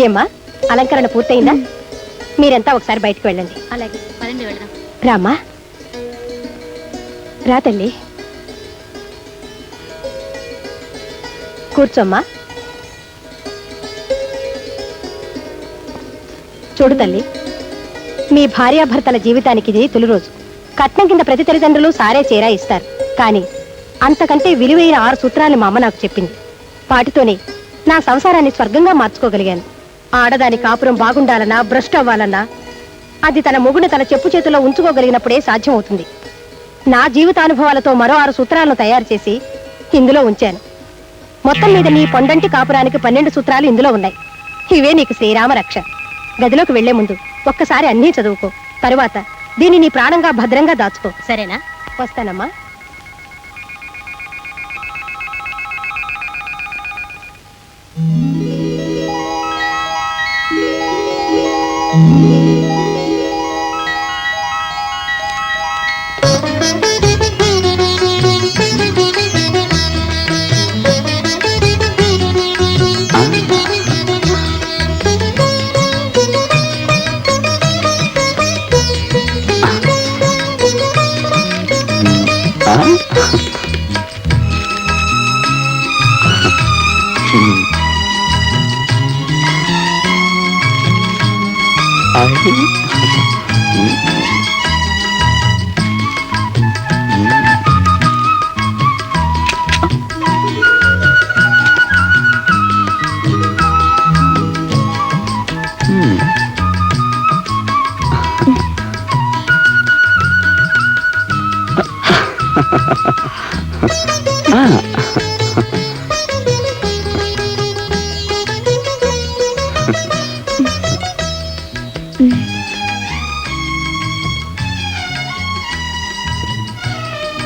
ఏమ్మా? అలంకరణ పూర్తయిందా? మీరంతా ఒకసారి బయటకు వెళ్ళండి. అలాగే పదండి వెళదాం. రామ్మా. రా తల్లి. కూర్చోమ్మా. చూడు తల్లి మీ భార్యాభర్తల జీవితానికి ఇది తొలి రోజు. కట్నం కింద ప్రతి తల్లిదండ్రులు సారే చీరా ఇస్తారు. కానీ అంతకంటే విలువైన ఆరు సూత్రాలు మా అమ్మ నాకు చెప్పింది. వాటితోనే నా సంసారాన్ని స్వర్గంగా మార్చుకోగలిగాను. ఆడదాని కాపురం బాగుండాలన్నా భ్రష్టు అవ్వాలన్నా అది తన మొగుడు తన చెప్పు చేతుల్లో ఉంచుకోగలిగినప్పుడే సాధ్యమవుతుంది. నా జీవితానుభవాలతో మరో ఆరు సూత్రాలను తయారు చేసి ఇందులో ఉంచాను. మొత్తం మీద నీ పొండంటి కాపురానికి పన్నెండు సూత్రాలు ఇందులో ఉన్నాయి. ఇవే నీకు శ్రీరామ రక్ష. గదిలోకి వెళ్ళే ముందు ఒక్కసారి అన్నీ చదువుకో. తరువాత దీన్ని నీ ప్రాణంగా భద్రంగా దాచుకో. సరేనా? వస్తానమ్మా. Mm-hmm. 음.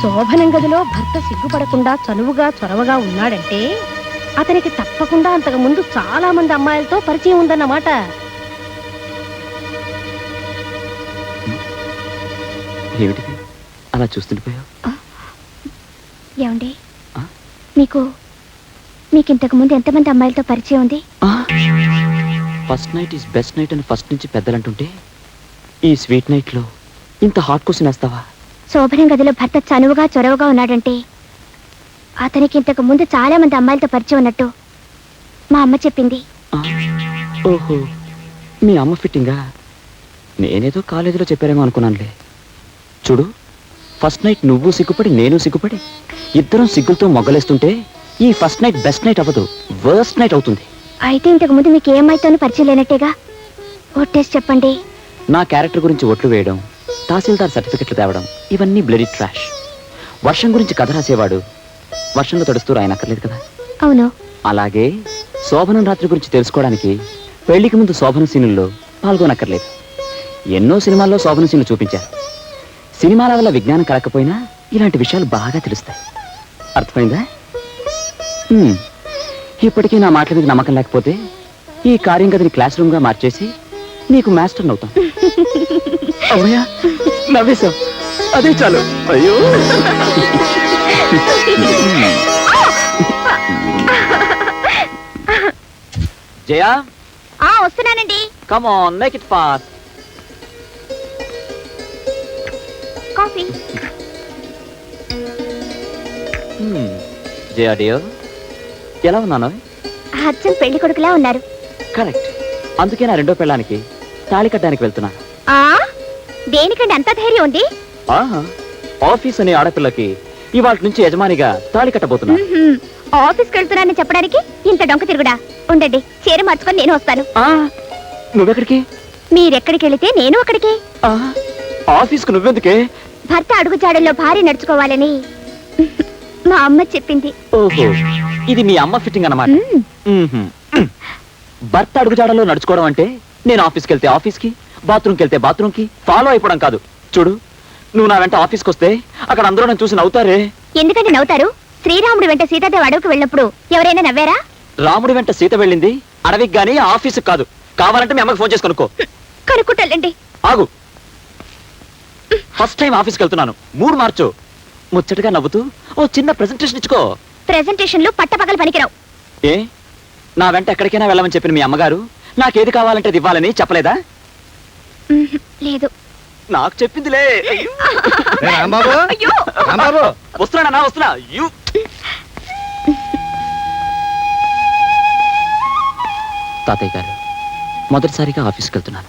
శోభనం గదిలో భర్త సిగ్గుపడకుండా చనువుగా చొరవగా ఉన్నాడంటే అతనికి తప్పకుండా అంతకు ముందు చాలా మంది అమ్మాయిలతో పరిచయం ఉందన్నమాట. ఏమిటిది? అలా చూస్తుండిపోయావు ఏమండి? మీకు మీకు ఇంతకు ముందు ఎంతమంది అమ్మాయిలతో పరిచయం ఉంది? First night is best night అని ఫస్ట్ నుంచి పెద్దలు అంటుంటే ఈ స్వీట్ నైట్లో ఇంత హాట్ క్వశ్చన్ వేస్తావా శోభనం గదిలో భర్త చనువుగా చొరవగా ఉన్నాడంటే అతనికి ఇంతకు ముందు చాలా మంది అమ్మాయిలతో పరిచయం ఉన్నట్టు మా అమ్మ చెప్పింది. ఓహో మీ అమ్మ ఫిట్టింగా? నేనేదో కాలేజీలో చెప్పారేమో అనుకున్నానులే. చూడు ఫస్ట్ నైట్ నువ్వు సిగ్గుపడి నేను సిగ్గుపడి ఇద్దరం సిగ్గులతో మొగ్గలేస్తుంటే ఈ ఫస్ట్ నైట్ బెస్ట్ నైట్ అవ్వదు వర్స్ట్ నైట్ అవుతుంది. అయితే ఇంతకు ముందు మీకు ఏ అమ్మాయితోనూ పరిచయం లేనట్టేగా? ఒట్టేసి చెప్పండి. నా క్యారెక్టర్ గురించి ఒట్లు వేయడం తహసీల్దార్ సర్టిఫికెట్లు తేవడం ఇవన్నీ బ్లడీ ట్రాష్. వర్షం గురించి కథ రాసేవాడు వర్షంలో తడుస్తూ రాయనక్కర్లేదు కదా? అవును. అలాగే శోభనం రాత్రి గురించి తెలుసుకోవడానికి పెళ్ళికి ముందు శోభన సీనుల్లో పాల్గొనక్కర్లేదు. ఎన్నో సినిమాల్లో శోభన సీన్లు చూపించారు. సినిమాల వల్ల విజ్ఞానం కలకపోయినా ఇలాంటి విషయాలు బాగా తెలుస్తాయి. అర్థమైందా. ఇప్పటికీ నా మాటల మీద నమ్మకం లేకపోతే ఈ కార్యం గదిని క్లాస్ రూమ్గా మార్చేసి నీకు మాస్టర్ అవుతాం అమ్మయ్యా నవ్వేశావు. అదే చాలు. అయ్యో. జయా. ఆ వస్తున్నానండి. Come on make it fast coffee. Jaya dear ఎలా ఉన్నాను? అచ్చం పెళ్ళి కొడుకులా ఉన్నారు. కరెక్ట్ అందుకే నా రెండో పెళ్ళానికి తాళి కట్టడానికి వెళ్తున్నా. ఆ? దేనికండి అంత ధైర్యం ఉంది? ఆహా ఆఫీస్ అనే ఆడపిల్లకి ఇవాళ నుంచి యజమానిగా తాళి కట్టబోతున్నా. మ్మ్హ్మ్. ఆఫీస్కి వెళ్తున్నానని చెప్పడానికి ఇంత డొంక తిరుగుడా? ఉండండి చీర మార్చుకొని నేను వస్తాను. ఆ, నువ్వెక్కడికి? మీరెక్కడికి వెళితే నేను అక్కడికి. ఆ, ఆఫీస్కు నువ్వెందుకే? భర్త అడుగుజాడల్లో భార్య నడుచుకోవాలని. మా అమ్మ చెప్పింది. ఓహో ఇది మీ అమ్మ ఫిట్టింగ్ అన్నమాట. మ్మ్. మ్మ్హ్మ్. భర్త అడుగుజాడలో నడుచుకోవడం అంటే నేను ఆఫీస్కి వెళ్తే ఆఫీస్కి? బాత్రూమ్కి వెళ్తే బాత్రూమ్కి ఫాలో అయిపోవడం కాదు. చూడు నువ్వు నా వెంట ఆఫీస్కి వస్తే అక్కడ అందరూ నన్ను చూసి నవ్వుతారే. ఎందుకంటే నవ్వుతారు? శ్రీరాముడు వెంట సీతాదేవి అడవికి వెళ్ళినప్పుడు ఎవరైనా నవ్వారా? రాముడి వెంట సీత వెళ్ళింది. అడవికి గానీ ఆఫీస్కి కాదు. కావాలంటే మీ అమ్మకి ఫోన్ చేసి కనుక్కో. కనుక్కుంటాలండి ఆగు. ఫస్ట్ టైం ఆఫీస్కి వెళ్తున్నాను. మూడు మార్చు. ముచ్చటగా నవ్వుతూ ఓ చిన్న ప్రెజెంటేషన్ ఇచ్చుకో. ప్రెజెంటేషన్లు పట్టపగలు పనికిరావు. ఏ? నా వెంట ఎక్కడికైనా వెళ్ళమని చెప్పిన మీ అమ్మగారు నాకేది కావాలంటే ఇవ్వాలని చెప్పలేదా. లేదు. నాకు చెప్పిందిలే. ఏ రాంబాబు? అయ్యో! రాంబాబు? వస్తున్నానా వస్తున్నా. యు. తాతయ్య గారు మొదటిసారిగా ఆఫీస్కి వెళ్తున్నాను.